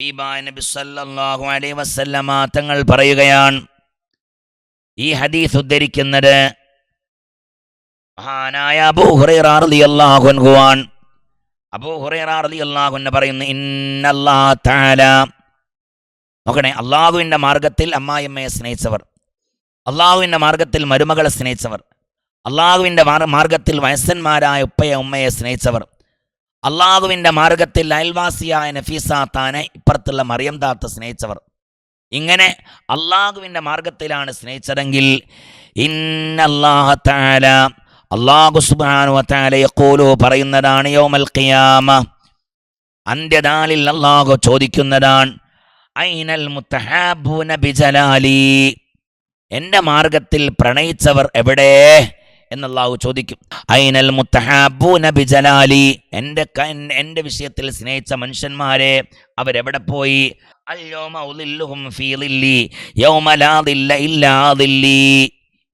നബി സല്ലല്ലാഹു അലൈഹി വസല്ലമ തങ്ങൾ പറയുകയാണ് ഈ ഹദീസ് ഉദ്ധരിക്കുന്നത് മഹാനായ അബൂ ഹുറൈറ റളിയല്ലാഹു അൻഹു ആണ്. അബൂ ഹുറൈറ റളിയല്ലാഹു അൻഹു പറയുന്നു ഇന്നല്ലാഹ തആല. നോക്കണേ അള്ളാഹുവിന്റെ മാർഗത്തിൽ അമ്മായിയമ്മയെ സ്നേഹിച്ചവർ അള്ളാഹുവിന്റെ മാർഗത്തിൽ മരുമകളെ സ്നേഹിച്ചവർ അള്ളാഹുവിന്റെ മാർഗത്തിൽ വയസ്സന്മാരായ ഉപ്പയെ ഉമ്മയെ സ്നേഹിച്ചവർ അള്ളാഹുവിന്റെ മാർഗത്തിൽ അയൽവാസിയായ നഫീസ താനെ ഇപ്പുറത്തുള്ള മറിയം താത്ത സ്നേഹിച്ചവർ. ഇങ്ങനെ അള്ളാഹുവിന്റെ മാർഗത്തിലാണ് സ്നേഹിച്ചതെങ്കിൽ ഇന്നല്ലാഹ തആല അള്ളാഹു തആല യഖൂലു പറയുന്നതാണ് യൗമൽ ഖിയാമ. അന്ത്യനാളിൽ അള്ളാഹു ചോദിക്കുന്നതാണ് ഐനൽ മുത്തഹാബൂന ബിജലാലി? എന്റെ മാർഗത്തിൽ പ്രണയിച്ചവർ എവിടെ? എന്നല്ലാഹു ചോദിക്കും ഐനൽ മുത്തഹാബൂന ബിജലാലി? എന്റെ ക- എന്റെ വിഷയത്തിൽ സ്നേഹിച്ച മനുഷ്യന്മാരെ അവരെവിടെ പോയി?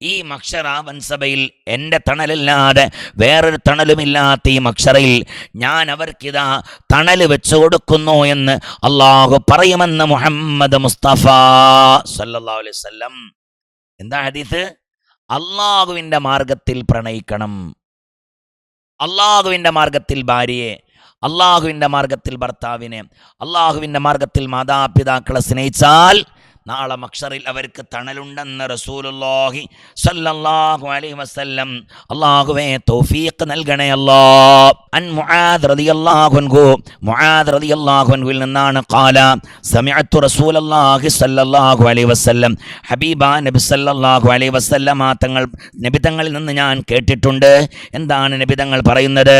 ഈ മക്ഷറാവൻ സഭയിൽ എന്റെ തണലില്ലാതെ വേറൊരു തണലുമില്ലാത്ത ഈ മക്ഷറയിൽ ഞാൻ അവർക്കിതാ തണൽ വെച്ചു കൊടുക്കുന്നു എന്ന് അള്ളാഹു പറയുമെന്ന് മുഹമ്മദ് മുസ്തഫ സല്ലാ അലൈഹി വസല്ലം. എന്താ ഹദീസ്? അള്ളാഹുവിന്റെ മാർഗത്തിൽ പ്രണയിക്കണം. അള്ളാഹുവിന്റെ മാർഗത്തിൽ ഭാര്യയെ അള്ളാഹുവിന്റെ മാർഗത്തിൽ ഭർത്താവിനെ അള്ളാഹുവിന്റെ മാർഗത്തിൽ മാതാപിതാക്കളെ സ്നേഹിച്ചാൽ നാളെ മക്ഷറിൽ അവർക്ക് തണലുണ്ടെന്ന് റസൂലുള്ളാഹി സല്ലല്ലാഹു അലൈഹി വസല്ലം അള്ളാഹുവേ തൗഫീഖ് നൽകണേ അല്ലാ അൻ മുആദ് റളിയല്ലാഹു മുആദ് റളിയല്ലാഹു അൻഹുവിൽ നിന്നാണ് ഖാല സമിഅത്തു റസൂലല്ലാഹി സല്ലല്ലാഹു അലൈഹി വസല്ലം. ഹബീബ നബി സല്ലല്ലാഹു അലൈഹി വസല്ലമ തങ്ങൾ നബി തങ്ങളിൽ നിന്ന് ഞാൻ കേട്ടിട്ടുണ്ട്. എന്താണ് നബി തങ്ങൾ പറയുന്നത്?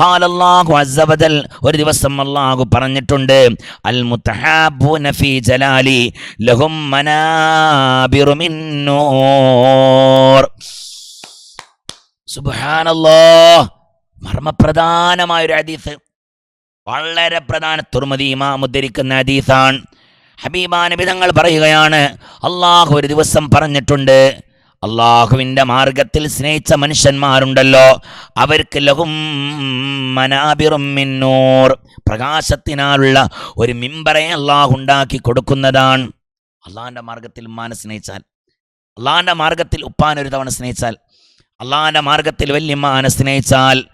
ഖാലല്ലാഹു അസ്സ വജൽ ഒരു ദിവസം അല്ലാഹു പറഞ്ഞിട്ടുണ്ട് അൽ മുത്തഹാബൂന ഫീ ജലാലി ലഹും മനാബിറു മിൻ സുബ്ഹാനല്ലാഹ്. മർമ്മപ്രധാനമായ ഒരു ഹദീസ്. വളരെ പ്രധാന തുർമതി ഇമാം ഉദ്ധരിക്കുന്ന ഹദീസാണ്. ഹബീബാ നബി പറയുകയാണ് അള്ളാഹു ഒരു ദിവസം പറഞ്ഞിട്ടുണ്ട് അള്ളാഹുവിന്റെ മാർഗത്തിൽ സ്നേഹിച്ച മനുഷ്യന്മാരുണ്ടല്ലോ അവർക്ക് ലഹും മനാബിറും മിന്നൂർ പ്രകാശത്തിനാലുള്ള ഒരു മിമ്പറെ അള്ളാഹു ഉണ്ടാക്കി കൊടുക്കുന്നതാണ്. അള്ളാഹിന്റെ മാർഗത്തിൽ ഉമ്മാനെ സ്നേഹിച്ചാൽ അള്ളാഹിന്റെ മാർഗത്തിൽ ഉപ്പാൻ ഒരു തവണ സ്നേഹിച്ചാൽ അള്ളാഹിന്റെ മാർഗത്തിൽ വല്യമ്മാനെ സ്നേഹിച്ചാൽ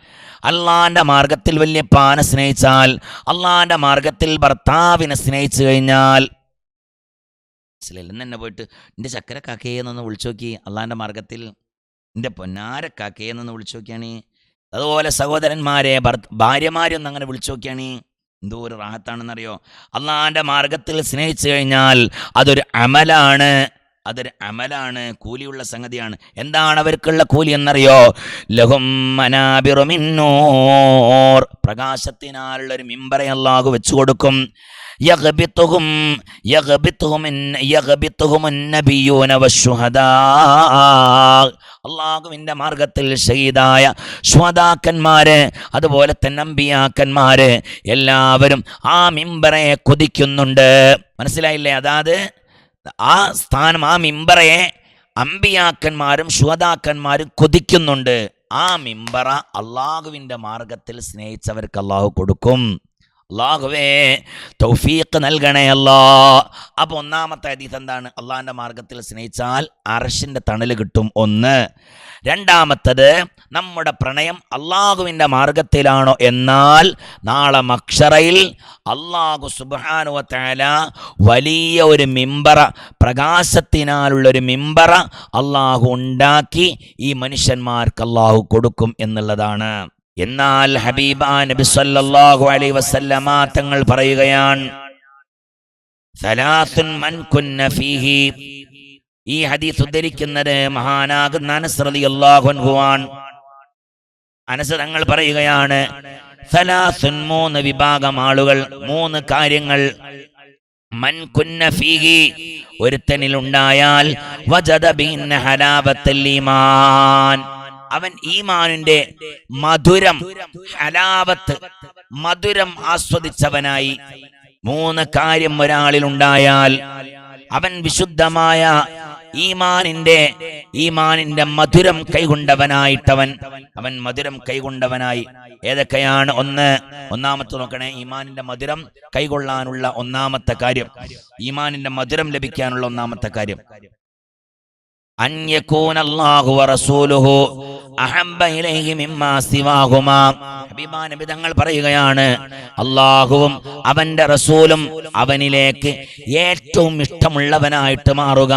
അള്ളാഹിന്റെ മാർഗത്തിൽ വല്യപ്പാനെ സ്നേഹിച്ചാൽ അള്ളാന്റെ മാർഗത്തിൽ ഭർത്താവിനെ സ്നേഹിച്ചു കഴിഞ്ഞാൽ മനസ്സിലായില്ല? ഇന്ന് തന്നെ പോയിട്ട് എന്റെ ചക്കര കാക്കയെന്നൊന്ന് വിളിച്ചു നോക്കി അള്ളാന്റെ മാർഗത്തിൽ എന്റെ പൊന്നാര കാക്കയെന്നൊന്ന് വിളിച്ചു നോക്കിയാണ്? അതുപോലെ സഹോദരന്മാരെ ഭാര്യമാരെ ഭാര്യമാരൊന്നും അങ്ങനെ വിളിച്ചു നോക്കിയാണ്? എന്തോ ഒരു റാഹത്താണെന്നറിയോ? അള്ളാന്റെ മാർഗത്തിൽ സ്നേഹിച്ചു കഴിഞ്ഞാൽ അതൊരു അമലാണ്. അതൊരു അമലാണ് കൂലിയുള്ള സംഗതിയാണ്. എന്താണ് അവർക്കുള്ള കൂലി എന്നറിയോ? ലഹും മനാബിറുമിന്നോർ പ്രകാശത്തിനാലുള്ള ഒരു മിമ്പറെ അള്ളാഹു വെച്ചു കൊടുക്കും യഗബിത്തുഹും അള്ളാഹുവിന്റെ മാർഗത്തിൽ ഷഹീദായ ശ്വതാക്കന്മാര് അതുപോലെ തന്നെ അമ്പിയാക്കന്മാര് എല്ലാവരും ആ മിമ്പറയെ കൊതിക്കുന്നുണ്ട്. മനസ്സിലായില്ലേ? അതാത് ആ സ്ഥാനം ആ മിമ്പറയെ അമ്പിയാക്കന്മാരും ശുഹതാക്കന്മാരും കൊതിക്കുന്നുണ്ട്. ആ മിമ്പറ അള്ളാഹുവിന്റെ മാർഗത്തിൽ സ്നേഹിച്ചവർക്ക് അള്ളാഹു കൊടുക്കും. അള്ളാഹുവേ തൗഫീഖ് നൽകണേ അല്ലാ. അപ്പോൾ ഒന്നാമത്തെ ഹദീസ് എന്താണ്? അള്ളാഹിന്റെ മാർഗത്തിൽ സ്നേഹിച്ചാൽ അറഷിന്റെ തണൽ കിട്ടും ഒന്ന്. രണ്ടാമത്തത് നമ്മുടെ പ്രണയം അള്ളാഹുവിന്റെ മാർഗത്തിലാണോ എന്നാൽ നാളെ മക്ഷറയിൽ അള്ളാഹു സുബാനുവ തആല വലിയ ഒരു മിമ്പറ പ്രകാശത്തിനാലുള്ള ഒരു മിമ്പറ അള്ളാഹു ഉണ്ടാക്കി ഈ മനുഷ്യന്മാർക്ക് അള്ളാഹു കൊടുക്കും എന്നുള്ളതാണ്. എന്നാൽ ഹബീബ നബി സല്ലല്ലാഹു അലൈഹി വസല്ലമ തങ്ങൾ പറയുകയാണ് സലാത്തുൻ മൻ കുന്ന ഫീഹി. ഈ ഹദീസ് ഉദ്ധരിക്കുന്നത് മഹാനാകുന്ന അനസ് റളിയല്ലാഹു അൻഹു ആണ്. അനസ് തങ്ങൾ പറയുകയാണ് സലാസുൻ മൂന്ന് വിഭാഗം ആളുകൾ മൂന്ന് കാര്യങ്ങൾ. മൻ കുന്ന ഫീഹി ഒരുത്തനിൽ ഉണ്ടായാൽ വജദ ബിൻ ഹലാബത്തൽ ഈമാൻ. അവൻ ഈമാനിന്റെ മധുരം ഹലാവത്ത് മധുരം ആസ്വദിച്ചവനായി. മൂന്ന് കാര്യം ഒരാളിൽ ഉണ്ടായാൽ അവൻ വിശുദ്ധമായ ഈമാനിന്റെ ഈമാനിന്റെ മധുരം കൈകൊണ്ടവനായിട്ടവൻ അവൻ മധുരം കൈകൊണ്ടവനായി. ഏതൊക്കെയാണ് ഒന്ന്? ഒന്നാമത്തെ നോക്കണേ ഈമാനിന്റെ മധുരം കൈകൊള്ളാനുള്ള ഒന്നാമത്തെ കാര്യം. ഈമാനിന്റെ മധുരം ലഭിക്കാനുള്ള ഒന്നാമത്തെ കാര്യം. തങ്ങൾ പറയുകയാണ് അള്ളാഹുവും അവന്റെ റസൂലും അവനിലേക്ക് ഏറ്റവും ഇഷ്ടമുള്ളവനായിട്ട് മാറുക.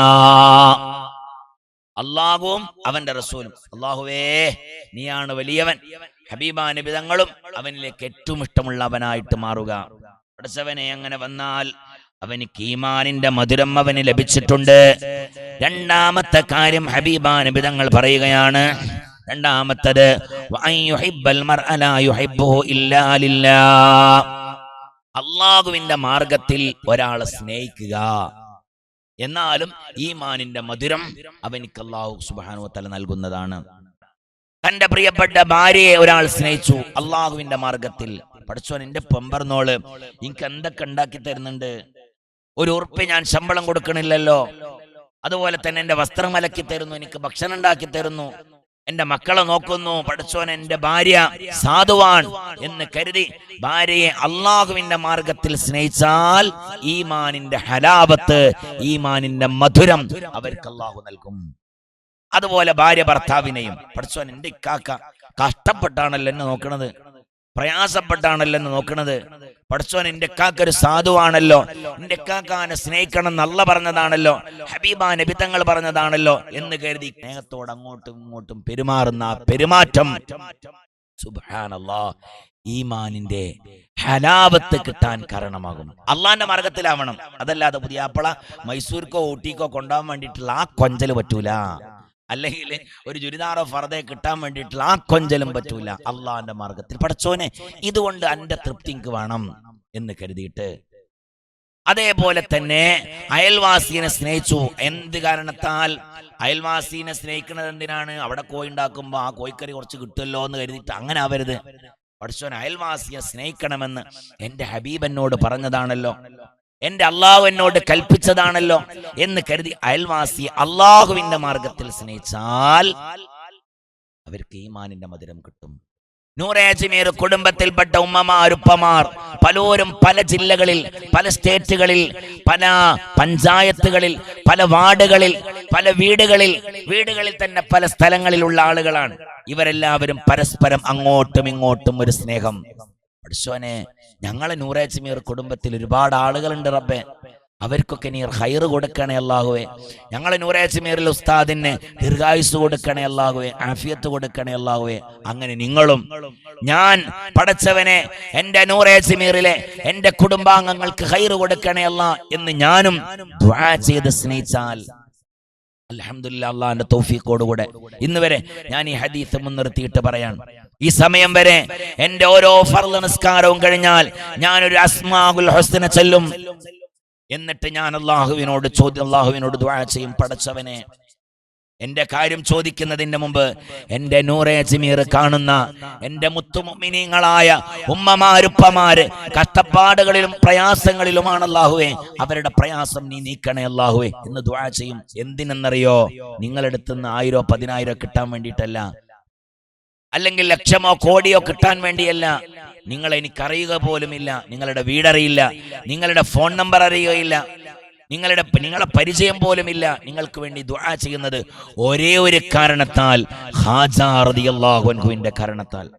അള്ളാഹുവും അവന്റെ റസൂലും. അള്ളാഹുവേ നീയാണ് വലിയവൻ. ഹബീബാ നബി തങ്ങളും അവനിലേക്ക് ഏറ്റവും ഇഷ്ടമുള്ളവനായിട്ട് മാറുക. പഠിച്ചവനെ അങ്ങനെ വന്നാൽ അവനിക്ക് കീമാനിന്റെ മധുരം അവന് ലഭിച്ചിട്ടുണ്ട്. രണ്ടാമത്തെ കാര്യം ഹബീബാ നബി തങ്ങൾ പറയുകയാണ്. രണ്ടാമത്തത്. അള്ളാഹുവിന്റെ മാർഗത്തിൽ ഒരാളെ സ്നേഹിക്കുക. എന്നാലും ഈമാനിന്റെ മധുരം അവനിക്ക് അള്ളാഹു സുബാനു തല നൽകുന്നതാണ്. തന്റെ പ്രിയപ്പെട്ട ഭാര്യയെ ഒരാൾ സ്നേഹിച്ചു. അള്ളാഹുവിന്റെ മാർഗത്തിൽ പഠിച്ചോൻ എന്റെ പെമ്പർന്നോൾ എനിക്ക് എന്തൊക്കെ ഉണ്ടാക്കി തരുന്നുണ്ട്? ഒരു ഉറുപ്പ് ഞാൻ ശമ്പളം കൊടുക്കണില്ലല്ലോ. അതുപോലെ തന്നെ എന്റെ വസ്ത്രം അലക്കി തരുന്നു എനിക്ക് ഭക്ഷണം ഉണ്ടാക്കി തരുന്നു. എന്റെ മക്കളെ നോക്കുന്നു പഠിച്ചോൻ എന്റെ ഭാര്യ സാധുവാൻ എന്ന് കരുതി ഭാര്യയെ അള്ളാഹുവിന്റെ മാർഗത്തിൽ സ്നേഹിച്ചാൽ ഈമാനിന്റെ ഹലാപത്ത് ഈമാനിന്റെ മധുരം അവർക്ക് അള്ളാഹു നൽകും. അതുപോലെ ഭാര്യ ഭർത്താവിനെയും പഠിച്ചോൻ എന്റെ ഇക്കാക്ക കഷ്ടപ്പെട്ടാണല്ലോ എന്നെ നോക്കണത് പ്രയാസപ്പെട്ടാണല്ലോ എന്നെ നോക്കണത്. പഠിച്ചോൻ എന്റെ കാക്ക ഒരു സാധുവാണല്ലോ. എന്റെ കാക്കാനെ സ്നേഹിക്കണം നല്ല പറഞ്ഞതാണല്ലോ. ഹബീബ നബി തങ്ങൾ പറഞ്ഞതാണല്ലോ എന്ന് കരുതി സ്നേഹത്തോട് അങ്ങോട്ടും ഇങ്ങോട്ടും പെരുമാറുന്ന പെരുമാറ്റം. ഈമാനിന്റെ ഹലാവത്ത് കിട്ടാൻ കാരണമാകും. അള്ളാന്റെ മാർഗത്തിലാവണം. അതല്ലാതെ പുതിയ അപ്പള മൈസൂർക്കോ ഊട്ടിക്കോ കൊണ്ടുപോകാൻ വേണ്ടിയിട്ടുള്ള ആ കൊഞ്ചൽ പറ്റൂല. അല്ലെങ്കിൽ ഒരു ചുരിദാറോ ഫർദേ കിട്ടാൻ വേണ്ടിയിട്ടുള്ള ആ കൊഞ്ചലും പറ്റൂല. അള്ളാന്റെ മാർഗത്തിൽ. പഠിച്ചോനെ ഇതുകൊണ്ട് അന്റെ തൃപ്തി എനിക്ക് വേണം എന്ന് കരുതിയിട്ട്. അതേപോലെ തന്നെ അയൽവാസിയെ സ്നേഹിച്ചു. എന്ത് കാരണത്താൽ അയൽവാസിനെ സ്നേഹിക്കുന്നത് എന്തിനാണ്? അവിടെ കോഴി ഉണ്ടാക്കുമ്പോ ആ കോഴിക്കറി കുറച്ച് കിട്ടുമല്ലോ എന്ന് കരുതിയിട്ട് അങ്ങനെ ആവരുത്. പഠിച്ചോൻ അയൽവാസിയെ സ്നേഹിക്കണമെന്ന് എന്റെ ഹബീബ് എന്നോട് പറഞ്ഞതാണല്ലോ. എന്റെ അള്ളാഹു എന്നോട് കൽപ്പിച്ചതാണല്ലോ എന്ന് കരുതി അയൽവാസി അള്ളാഹുവിന്റെ മാർഗത്തിൽ സ്നേഹിച്ചാൽ അവർക്ക് ഈമാനിന്റെ മധുരം കിട്ടും. നൂറേജ്മീർ കുടുംബത്തിൽപ്പെട്ട ഉമ്മമാർ ഉപ്പമാർ പലരും പല ജില്ലകളിൽ പല സ്റ്റേറ്റുകളിൽ പല പഞ്ചായത്തുകളിൽ പല വാർഡുകളിൽ പല വീടുകളിൽ വീടുകളിൽ തന്നെ പല സ്ഥലങ്ങളിലുള്ള ആളുകളാണ്. ഇവരെല്ലാവരും പരസ്പരം അങ്ങോട്ടും ഇങ്ങോട്ടും ഒരു സ്നേഹം. പഠിച്ചോനെ ഞങ്ങളെ നൂറേജ്മീർ കുടുംബത്തിൽ ഒരുപാട് ആളുകളുണ്ട് റബ്ബെ. അവർക്കൊക്കെ നീ ഹൈർ കൊടുക്കണേ അല്ലാഹുവേ. ഞങ്ങളെ നൂറേജ്മീറിൽ ഉസ്താദിന് ദീർഘായുസ് കൊടുക്കണേ അല്ലാഹുവേ ആഫിയത്ത് കൊടുക്കണേ അല്ലാഹുവേ. അങ്ങനെ നിങ്ങളും ഞാൻ പടച്ചവനെ എന്റെ നൂറേജ്മീറിലെ എന്റെ കുടുംബാംഗങ്ങൾക്ക് ഹൈർ കൊടുക്കണേ അല്ല എന്ന് ഞാനും ചെയ്ത് സ്നേഹിച്ചാൽ അലഹമുല്ല അള്ളാഹിന്റെ തൗഫീഖോടുകൂടെ ഇന്ന് വരെ ഞാൻ ഈ ഹദീസ് മുൻനിർത്തിയിട്ട് പറയാൻ ഈ സമയം വരെ എന്റെ ഓരോ ഫർൾ നിസ്കാരവും കഴിഞ്ഞാൽ ഞാനൊരു അസ്മാഹുൽ ഹുസ്ന ചെല്ലും. എന്നിട്ട് ഞാൻ അള്ളാഹുവിനോട് ചോദ്യം അള്ളാഹുവിനോട് ദുആ ചെയ്യും പടച്ചവനെ എന്റെ കാര്യം ചോദിക്കുന്നതിന് മുമ്പ് എന്റെ നൂറെ ജമീർ കാണുന്ന എന്റെ മുത്തുമുമിനീങ്ങളായ ഉമ്മമാരുപ്പമാര് കഷ്ടപ്പാടുകളിലും പ്രയാസങ്ങളിലുമാണ് അല്ലാഹുവേ അവരുടെ പ്രയാസം നീ നീക്കണേ അല്ലാഹുവേ എന്ന് ദുആ ചെയ്യും. എന്തിനെന്നറിയോ? നിങ്ങളെടുത്തുനിന്ന് ആയിരോ പതിനായിരോ കിട്ടാൻ വേണ്ടിയിട്ടല്ല. അല്ലെങ്കിൽ ലക്ഷമോ കോടിയോ കിട്ടാൻ വേണ്ടിയല്ല. നിങ്ങൾ എനിക്കറിയുക പോലുമില്ല. നിങ്ങളുടെ വീടറിയില്ല. നിങ്ങളുടെ ഫോൺ നമ്പർ അറിയുകയില്ല. നിങ്ങളുടെ നിങ്ങളെ പരിചയം പോലുമില്ല. നിങ്ങൾക്ക് വേണ്ടി ദുആ ചെയ്യുന്നത് ഒരേ ഒരു കാരണത്താൽ. ഹാജാ റളിയല്ലാഹു അൻഹുവിന്റെ കാരണത്താൽ.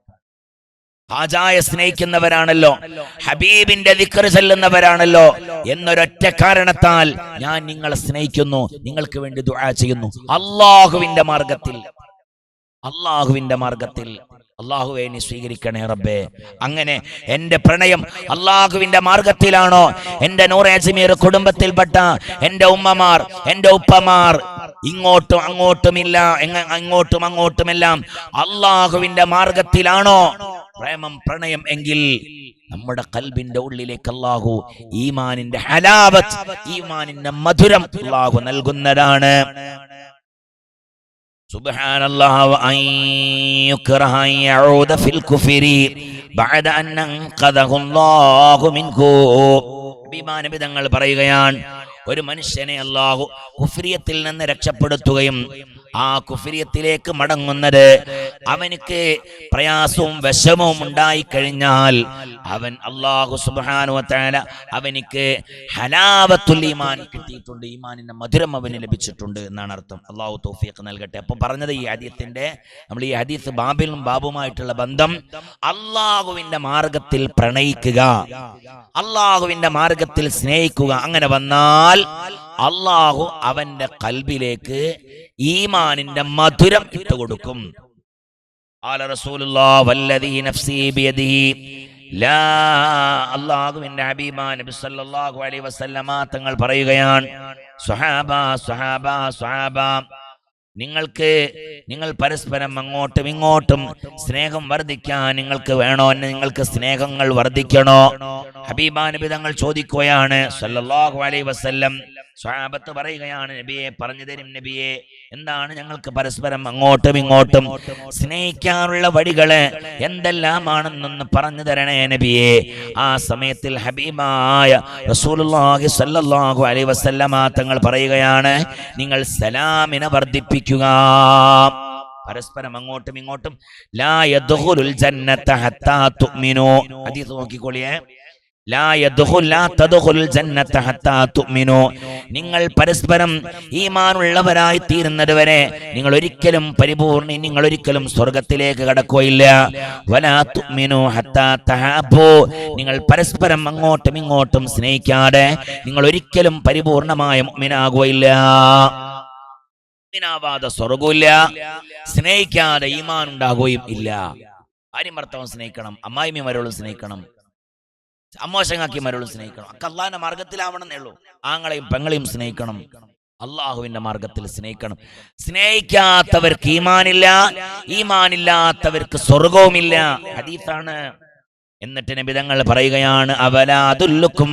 ഹാജായെ സ്നേഹിക്കുന്നവരാണല്ലോ. ഹബീബിന്റെ ദിക്ർ ചെല്ലുന്നവരാണല്ലോ. എന്നൊരൊറ്റ കാരണത്താൽ ഞാൻ നിങ്ങളെ സ്നേഹിക്കുന്നു. നിങ്ങൾക്ക് വേണ്ടി ദുആ ചെയ്യുന്നു. അള്ളാഹുവിന്റെ മാർഗത്തിൽ. അള്ളാഹുവിന്റെ മാർഗത്തിൽ. അള്ളാഹുവെ നീ സ്വീകരിക്കണേ റബ്ബേ. അങ്ങനെ എന്റെ പ്രണയം അള്ളാഹുവിന്റെ മാർഗത്തിലാണോ? എന്റെ നൂറേജ്മീർ കുടുംബത്തിൽപ്പെട്ട എന്റെ ഉമ്മമാർ എന്റെ ഉപ്പമാർ ഇങ്ങോട്ടും അങ്ങോട്ടുമില്ല അങ്ങോട്ടും അങ്ങോട്ടുമെല്ലാം അള്ളാഹുവിന്റെ മാർഗത്തിലാണോ? പ്രേമം പ്രണയം എങ്കിൽ നമ്മുടെ കൽബിന്റെ ഉള്ളിലേക്ക് അള്ളാഹു ഈമാനിന്റെ ഹലാവത്ത് ഈമാനിന്റെ മധുരം അള്ളാഹു നൽകുന്നതാണ്. سبحان الله وأن يكره أن يعود في الكفر بعد أن أنقذه الله منه അഭിമാനബിതങ്ങൾ പറയുകയാണ് ഒരു മനുഷ്യനെ അള്ളാഹു കുഫ്രിയത്തിൽ നിന്ന് രക്ഷപ്പെടുത്തുകയും ആ കുഫ്രിയത്തിലേക്ക് മടങ്ങുന്നത് അവനിക്ക് പ്രയാസവും വിഷമവും ഉണ്ടായി കഴിഞ്ഞാൽ അവൻ അള്ളാഹു സുബാനുവത്താല അവനിക്ക് ഹലാവത്തുൽ ഈമാൻ കിട്ടിയിട്ടുണ്ട്. ഈമാനിന്റെ മധുരം അവന് ലഭിച്ചിട്ടുണ്ട് എന്നാണ് അർത്ഥം. അള്ളാഹു തൗഫീഖ് നൽകട്ടെ. അപ്പൊ പറഞ്ഞത് ഈ ഹദീത്തിന്റെ നമ്മൾ ഈ ഹദീസ് ബാബിലും ബാബുമായിട്ടുള്ള ബന്ധം അള്ളാഹുവിന്റെ മാർഗത്തിൽ പ്രണയിക്കുക അള്ളാഹുവിന്റെ മാർഗത്തിൽ സ്നേഹിക്കുക. അങ്ങനെ വന്നാൽ അള്ളാഹു അവന്റെ കൽബിലേക്ക് ഈമാനിന്റെ മധുരം ഇട്ടുകൊടുക്കും. ആല റസൂലുള്ള വല്ലദീ നഫ്സി ബിയദിഹി ലാ അല്ലാഹുവിന്റെ ഹബീബ നബി സല്ലല്ലാഹു അലൈഹി വസല്ലമ തങ്ങൾ പറയുകയാണ് സ്വഹാബ സ്വഹാബ സ്വഹാബ നിങ്ങൾക്ക് നിങ്ങൾ പരസ്പരം അങ്ങോട്ടും ഇങ്ങോട്ടും സ്നേഹം വർദ്ധിക്കാൻ നിങ്ങൾക്ക് വേണോ നിങ്ങൾക്ക് സ്നേഹങ്ങൾ വർദ്ധിക്കണോ? ഹബീബ നബി തങ്ങൾ ചോദിക്കുകയാണ് സല്ലല്ലാഹു അലൈഹി വസല്ലം. സ്വഹാബത്ത് പറയുകയാണ് നബിയെ പറഞ്ഞു തരും നബിയെ എന്താണ് ഞങ്ങൾക്ക് പരസ്പരം അങ്ങോട്ടും ഇങ്ങോട്ടും സ്നേഹിക്കാനുള്ള വഴികൾ എന്തെല്ലാമാണെന്നൊന്ന് പറഞ്ഞു തരണേ നബിയെ. ആ സമയത്തിൽ ഹബീബായ റസൂലുള്ളാഹി സല്ലല്ലാഹു അലൈഹി വസല്ലമ തങ്ങൾ പറയുകയാണ് നിങ്ങൾ സലാമിനെ വർദ്ധിപ്പിക്കുക പരസ്പരം അങ്ങോട്ടും ഇങ്ങോട്ടും. നോക്കിക്കോളിയേ. നിങ്ങൾ പരസ്പരം ഈമാനുള്ളവരായി തീരുന്നത് വരെ നിങ്ങൾ ഒരിക്കലും പരിപൂർണി നിങ്ങൾ ഒരിക്കലും സ്വർഗത്തിലേക്ക് കടക്കുകയില്ല. നിങ്ങൾ പരസ്പരം അങ്ങോട്ടും ഇങ്ങോട്ടും സ്നേഹിക്കാതെ നിങ്ങൾ ഒരിക്കലും പരിപൂർണമായ മുഅ്മിനാകുകയില്ല. മുഅ്മിനാവാതെ സ്വർഗമില്ല സ്നേഹിക്കാതെ ഈമാൻ ഉണ്ടാകുകയും ഇല്ല. ഭർത്താവും സ്നേഹിക്കണം അമ്മായിമ്മമാരോളും മരോളും സ്നേഹിക്കണം അമ്മോശങ്ങാക്കി മരോളും സ്നേഹിക്കണം. ഒക്കെ അള്ളാഹിന്റെ മാർഗത്തിലാവണമെന്നേ ഉള്ളൂ. ആങ്ങളെയും പെങ്ങളെയും സ്നേഹിക്കണം. അള്ളാഹുവിന്റെ മാർഗത്തിൽ സ്നേഹിക്കണം. സ്നേഹിക്കാത്തവർക്ക് ഈമാനില്ല ഈമാനില്ലാത്തവർക്ക് സ്വർഗവുമില്ല ഹദീസാണ്. എന്നിട്ട് നബിതങ്ങൾ പറയുകയാണ് അവലാതുല്ലുക്കും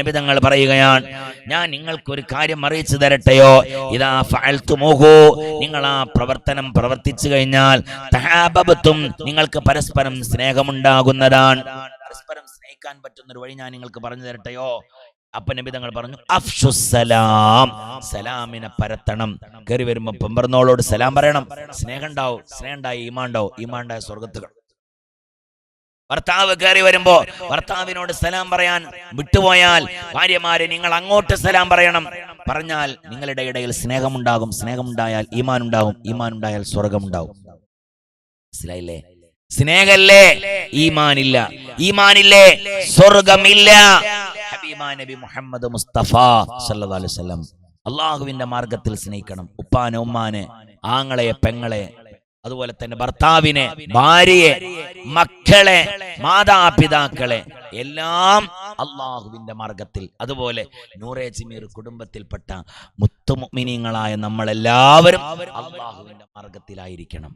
നബിതങ്ങൾ പറയുകയാണ് ഞാൻ നിങ്ങൾക്ക് ഒരു കാര്യം അറിയിച്ചു തരട്ടെയോ? ഇതാ ഫഅൽതുമൂഹു. നിങ്ങൾ ആ പ്രവർത്തനം പ്രവർത്തിച്ചു കഴിഞ്ഞാൽ തഹാബബത്തും നിങ്ങൾക്ക് പരസ്പരം സ്നേഹമുണ്ടാകുന്നതാണ്. പരസ്പരം സ്നേഹിക്കാൻ പറ്റുന്ന ഒരു വഴി ഞാൻ നിങ്ങൾക്ക് പറഞ്ഞു തരട്ടെയോ? അപ്പൊ നബി തങ്ങൾ പറഞ്ഞു അഫ്ഷുസലാം സലാമിനെ പരത്തണം. കയറി വരുമ്പോ പെമ്പറന്നോളോട് സലാം പറയണം. സ്നേഹം ഉണ്ടാവും സ്നേഹം ഉണ്ടായി ഈമാണ്ടാവും ഈമാണ്ടായ സ്വർഗത്തുകൾ ഭർത്താവ് കയറി വരുമ്പോ ഭർത്താവിനോട് സലാം പറയാൻ വിട്ടുപോയാൽ ഭാര്യമാരെ നിങ്ങൾ അങ്ങോട്ട് സലാം പറയണം. പറഞ്ഞാൽ നിങ്ങളുടെ ഇടയിൽ സ്നേഹമുണ്ടാകും സ്നേഹമുണ്ടായാൽ ഈമാൻ ഉണ്ടായാൽ സ്വർഗമുണ്ടാകും മനസ്സിലായില്ലേ? സ്നേഹല്ലേ? ഈമാനില്ല. ഈമാനില്ലേ? സ്വർഗമില്ല നബി മുഹമ്മദ് മുസ്തഫ സല്ലല്ലാഹു അലൈഹി വസല്ലം. അള്ളാഹുവിന്റെ മാർഗത്തിൽ സ്നേഹിക്കണം. ഉപ്പാനെ ഉമ്മാനെ ആങ്ങളെ പെങ്ങളെ അതുപോലെ തന്നെ ഭർത്താവിനെ ഭാര്യയെ മക്കളെ മാതാപിതാക്കളെ എല്ലാം അള്ളാഹുവിന്റെ മാർഗത്തിൽ അതുപോലെ നൂറേജ്മീർ കുടുംബത്തിൽപ്പെട്ട മുത്തുമിനിങ്ങളായ നമ്മളെല്ലാവരും അള്ളാഹുവിന്റെ മാർഗത്തിലായിരിക്കണം